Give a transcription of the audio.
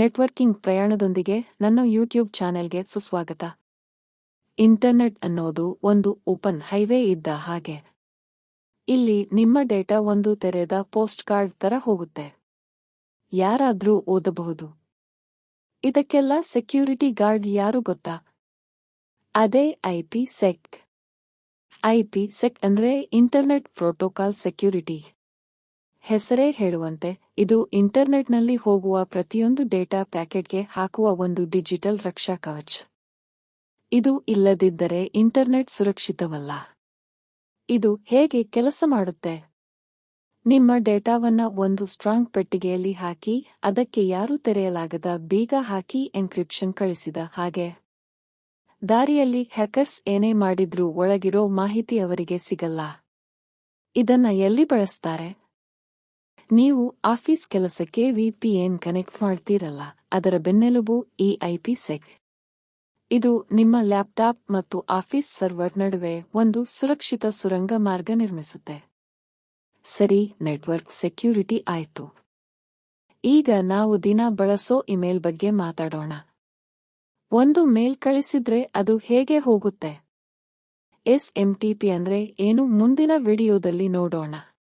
Networking ಪ್ರಯಾಣದೊಂದಿಗೆ ನನ್ನ YouTube ಚಾನೆಲ್ಗೆ ಸುಸ್ವಾಗತ. ಇಂಟರ್ನೆಟ್ ಅನ್ನೋದು ಒಂದು ಓಪನ್ ಹೈವೇ ಇದ್ದ ಹಾಗೆ. ಇಲ್ಲಿ ನಿಮ್ಮ ಡೇಟಾ ಒಂದು ತೆರೆದ ಪೋಸ್ಟ್ ಕಾರ್ಡ್ ತರ ಹೋಗುತ್ತೆ. ಯಾರಾದ್ರೂ ಓದಬಹುದು. ಇದಕ್ಕೆಲ್ಲ ಸೆಕ್ಯೂರಿಟಿ ಗಾರ್ಡ್ ಯಾರು ಗೊತ್ತಾ? ಅದೇ ಐಪಿ ಸೆಕ್. ಐಪಿ ಸೆಕ್ ಅಂದ್ರೆ ಇಂಟರ್ನೆಟ್ ಪ್ರೋಟೋಕಾಲ್ ಸೆಕ್ಯೂರಿಟಿ. ಹೆಸರೇ ಹೇಳುವಂತೆ, ಇದು ಇಂಟರ್ನೆಟ್ನಲ್ಲಿ ಹೋಗುವ ಪ್ರತಿಯೊಂದು ಡೇಟಾ ಪ್ಯಾಕೆಟ್ಗೆ ಹಾಕುವ ಒಂದು ಡಿಜಿಟಲ್ ರಕ್ಷಾ ಕವಚ್. ಇದು ಇಲ್ಲದಿದ್ದರೆ ಇಂಟರ್ನೆಟ್ ಸುರಕ್ಷಿತವಲ್ಲ. ಇದು ಹೇಗೆ ಕೆಲಸ ಮಾಡುತ್ತೆ? ನಿಮ್ಮ ಡೇಟಾವನ್ನ ಒಂದು ಸ್ಟ್ರಾಂಗ್ ಪೆಟ್ಟಿಗೆಯಲ್ಲಿ ಹಾಕಿ, ಅದಕ್ಕೆ ಯಾರೂ ತೆರೆಯಲಾಗದ ಬೀಗ ಹಾಕಿ ಎನ್ಕ್ರಿಪ್ಷನ್ ಕಳಿಸಿದ ಹಾಗೆ. ದಾರಿಯಲ್ಲಿ ಹ್ಯಾಕರ್ಸ್ ಏನೇ ಮಾಡಿದ್ರೂ ಒಳಗಿರೋ ಮಾಹಿತಿ ಅವರಿಗೆ ಸಿಗಲ್ಲ. ಇದನ್ನ ಎಲ್ಲಿ ಬಳಸ್ತಾರೆ? ನೀವು ಆಫೀಸ್ ಕೆಲಸಕ್ಕೆ ವಿಪಿಎನ್ ಕನೆಕ್ಟ್ ಮಾಡ್ತೀರಲ್ಲ, ಅದರ ಬೆನ್ನೆಲುಬು ಈ ಸೆಕ್ ಇದು ನಿಮ್ಮ ಲ್ಯಾಪ್ಟಾಪ್ ಮತ್ತು ಆಫೀಸ್ ಸರ್ವರ್ ನಡುವೆ ಒಂದು ಸುರಕ್ಷಿತ ಸುರಂಗ ಮಾರ್ಗ ನಿರ್ಮಿಸುತ್ತೆ. ಸರಿ, ನೆಟ್ವರ್ಕ್ ಸೆಕ್ಯೂರಿಟಿ ಆಯ್ತು. ಈಗ ನಾವು ದಿನ ಬಳಸೋ ಇಮೇಲ್ ಬಗ್ಗೆ ಮಾತಾಡೋಣ. ಒಂದು ಮೇಲ್ ಕಳಿಸಿದ್ರೆ ಅದು ಹೇಗೆ ಹೋಗುತ್ತೆ? ಎಸ್ ಎಂಟಿಪಿ ಅಂದ್ರೆ ಏನು ಮುಂದಿನ ವಿಡಿಯೋದಲ್ಲಿ ನೋಡೋಣ.